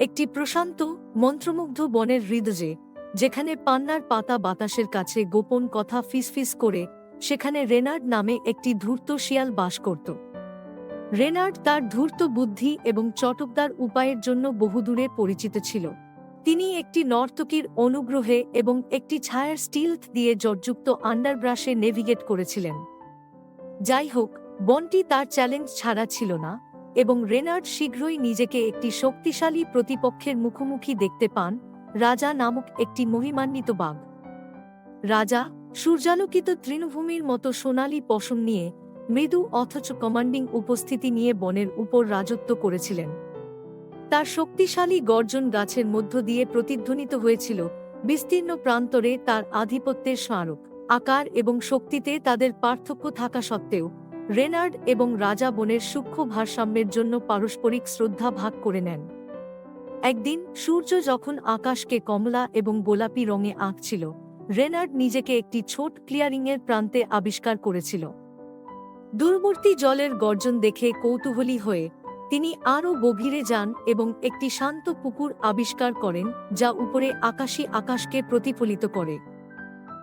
একটি প্রশান্ত, মন্ত্রমুগ্ধ বনের হৃদয়ে, যেখানে পান্নার পাতা বাতাসের কাছে গোপন কথা ফিসফিস করে, সেখানে রেনার্ড নামে একটি ধূর্ত শিয়াল বাস করত। রেনার্ড তার ধূর্ত বুদ্ধি এবং চটকদার উপায়ের জন্য বহুদূরে পরিচিত ছিল। তিনি একটি নর্তকীর অনুগ্রহে এবং একটি ছায়ার স্টিলথ দিয়ে জর্যুক্ত আন্ডারব্রাশে নেভিগেট করেছিলেন। যাই হোক, বনটি তার চ্যালেঞ্জ ছাড়া ছিল না। এবং রেনার্ড শীঘ্রই নিজেকে একটি শক্তিশালী প্রতিপক্ষের মুখোমুখি দেখতে পান রাজা নামক একটি মহিমান্বিত বাঘ। রাজা, সূর্যালোকিত তৃণভূমির মতো সোনালী পশম নিয়ে মৃদু অথচ কমান্ডিং উপস্থিতি নিয়ে বনের উপর রাজত্ব করেছিলেন। তার শক্তিশালী গর্জন গাছের মধ্য দিয়ে প্রতিধ্বনিত হয়েছিল বিস্তীর্ণ প্রান্তরে তার আধিপত্যের স্মারক, আকার এবং শক্তিতে তাদের পার্থক্য থাকা সত্ত্বেও রেনার্ড এবং রাজা বনের সূক্ষ্ম ভারসাম্যের জন্য পারস্পরিক শ্রদ্ধা ভাগ করে নেন। একদিন সূর্য যখন আকাশকে কমলা এবং গোলাপি রঙে আঁকছিল, রেনার্ড নিজেকে একটি ছোট ক্লিয়ারিংয়ের প্রান্তে আবিষ্কার করেছিল। দূরবর্তী জলের গর্জন দেখে কৌতূহলী হয়ে তিনি আরও গভীরে যান এবং একটি শান্ত পুকুর আবিষ্কার করেন, যা উপরে আকাশী আকাশকে প্রতিফলিত করে।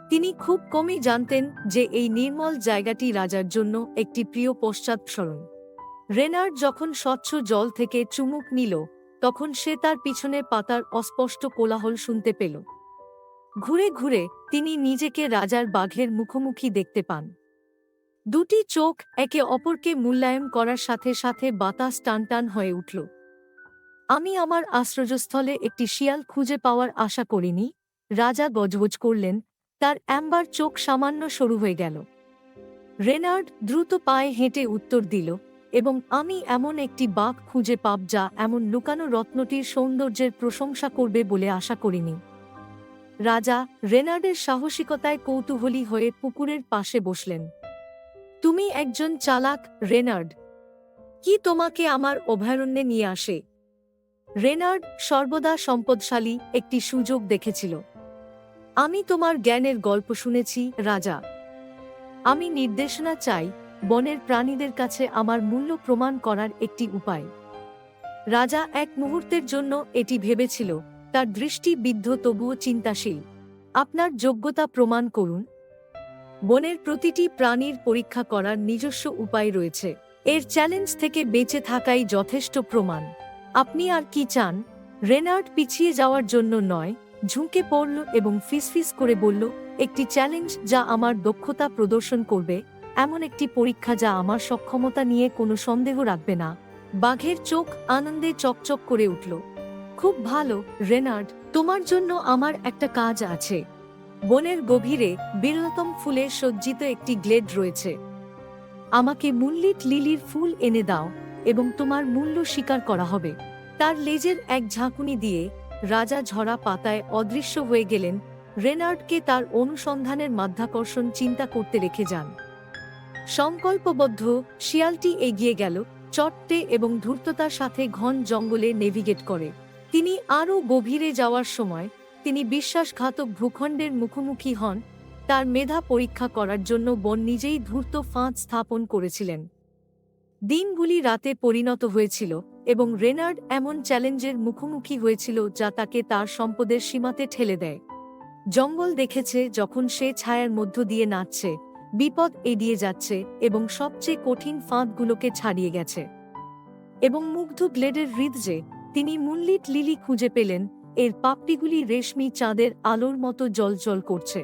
তিনি খুব কমই জানতেন যে এই নির্মল জায়গাটি রাজার জন্য একটি প্রিয় পশ্চাৎসরণ। রেনার্ড যখন স্বচ্ছ জল থেকে চুমুক নিল, তখন সে তার পিছনে পাতার অস্পষ্ট কোলাহল শুনতে পেল। ঘুরে ঘুরে তিনি নিজেকে রাজার বাঘের মুখোমুখি দেখতে পান। দুটি চোখ একে অপরকে মূল্যায়ন করার সাথে সাথে বাতাস টানটান হয়ে উঠল। আমি আমার আশ্রয়স্থলে একটি শিয়াল খুঁজে পাওয়ার আশা করিনি? রাজা গজগজ করলেন তার অ্যাম্বার চোখ সামান্য সরু হয়ে গেল। রেনার্ড দ্রুত পায়ে হেঁটে উত্তর দিল, এবং আমি এমন একটি বাঘ খুঁজে পাব যা এমন লুকানো রত্নটির সৌন্দর্যের প্রশংসা করবে বলে আশা করিনি। রাজা রেনার্ডের সাহসিকতায় কৌতূহলী হয়ে পুকুরের পাশে বসলেন। তুমি একজন চালাক, রেনার্ড। কি তোমাকে আমার অভয়ারণ্যে নিয়ে আসে? রেনার্ড সর্বদা সম্পদশালী একটি সুযোগ দেখেছিল। আমি তোমার জ্ঞানের গল্প শুনেছি, রাজা। আমি নির্দেশনা চাই, বনের প্রাণীদের কাছে আমার মূল্য প্রমাণ করার একটি উপায়। রাজা এক মুহূর্তের জন্য এটি ভেবেছিল, তার দৃষ্টি বিদ্ধ তবুও চিন্তাশীল। আপনার যোগ্যতা প্রমাণ করুন। বনের প্রতিটি প্রাণীর পরীক্ষা করার নিজস্ব উপায় রয়েছে। এর চ্যালেঞ্জ থেকে বেঁচে থাকাই যথেষ্ট প্রমাণ। আপনি আর কি চান? রেনার্ড পিছিয়ে যাওয়ার জন্য নয় ঝুঁকে পড়ল এবং ফিসফিস করে বলল, একটি চ্যালেঞ্জ যা আমার দক্ষতা প্রদর্শন করবে, এমন একটি পরীক্ষা যা আমার সক্ষমতা নিয়ে কোনো সন্দেহ রাখবে না। বাঘের চোখ আনন্দে চকচক করে উঠল। খুব ভালো, রেনার্ড, তোমার জন্য আমার একটা কাজ আছে। বনের গভীরে বিরলতম ফুলে সজ্জিত একটি গ্লেড রয়েছে। আমাকে মুল্লিট লিলির ফুল এনে দাও এবং তোমার মূল্য স্বীকার করা হবে। তার লেজের এক ঝাঁকুনি দিয়ে রাজা ঝরা পাতায় অদৃশ্য হয়ে গেলেন। রেনার্ডকে তার অনুসন্ধানের মাধ্যাকর্ষণ চিন্তা করতে রেখে যান। সংকল্পবদ্ধ, শিয়ালটি এগিয়ে গেল, চট্টে এবং ধূর্ততার সাথে ঘন জঙ্গলে নেভিগেট করে। তিনি আরও গভীরে যাওয়ার সময়, তিনি বিশ্বাসঘাতক ভূখণ্ডের মুখোমুখি হন। তার মেধা পরীক্ষা করার জন্য বন নিজেই ধূর্ত ফাঁদ স্থাপন করেছিলেন। দিনগুলি রাতে পরিণত হয়েছিল। এবং রেনার্ড এমন চ্যালেঞ্জের মুখোমুখি হয়েছিল যা তাকে তার সম্পদের সীমাতে ঠেলে দেয়। জঙ্গল দেখেছে যখন সে ছায়ার মধ্য দিয়ে নাচছে, বিপদ এড়িয়ে যাচ্ছে এবং সবচেয়ে কঠিন ফাঁদগুলোকে ছাড়িয়ে গেছে। এবং মুগ্ধ গ্লেডের হৃদয়ে তিনি মুল্লিট লিলি খুঁজে পেলেন, এর পাপড়িগুলি রেশমি চাঁদের আলোর মতো জলজল করছে।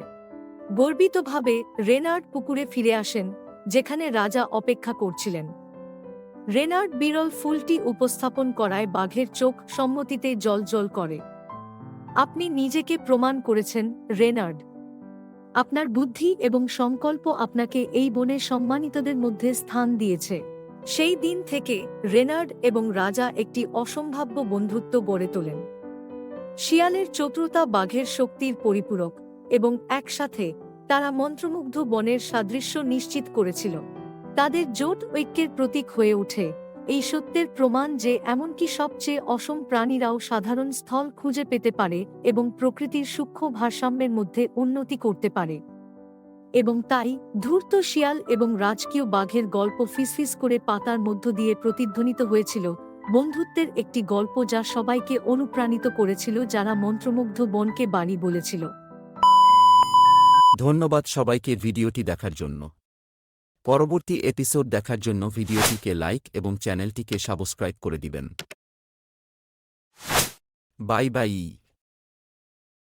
গর্বিতভাবে রেনার্ড পুকুরে ফিরে আসেন, যেখানে রাজা অপেক্ষা করছিলেন। রেনার্ড বিরল ফুলটি উপস্থাপন করায় বাঘের চোখ সম্মতিতে জলজল করে। আপনি নিজেকে প্রমাণ করেছেন, রেনার্ড। আপনার বুদ্ধি এবং সংকল্প আপনাকে এই বনে সম্মানিতদের মধ্যে স্থান দিয়েছে। সেই দিন থেকে রেনার্ড এবং রাজা একটি অসম্ভাব্য বন্ধুত্ব গড়ে তোলেন। শিয়ালের চতুরতা বাঘের শক্তির পরিপূরক এবং একসাথে তারা মন্ত্রমুগ্ধ বনের সাদৃশ্য নিশ্চিত করেছিল। তাদের জোট ঐক্যের প্রতীক হয়ে ওঠে। এই সত্যের প্রমাণ যে এমনকি সবচেয়ে অসম প্রাণীরাও সাধারণ স্থল খুঁজে পেতে পারে এবং প্রকৃতির সূক্ষ্ম ভারসাম্যের মধ্যে উন্নতি করতে পারে। এবং তাই ধূর্ত শিয়াল এবং রাজকীয় বাঘের গল্প ফিসফিস করে পাতার মধ্য দিয়ে প্রতিধ্বনিত হয়েছিল, বন্ধুত্বের একটি গল্প যা সবাইকে অনুপ্রাণিত করেছিল, যারা মন্ত্রমুগ্ধ বনকে বাড়ি বলেছিল। ধন্যবাদ সবাইকে ভিডিওটি দেখার জন্য। পরবর্তী এপিসোড দেখার জন্য ভিডিওটিকে লাইক এবং চ্যানেলটিকে সাবস্ক্রাইব করে দিবেন। Bye bye.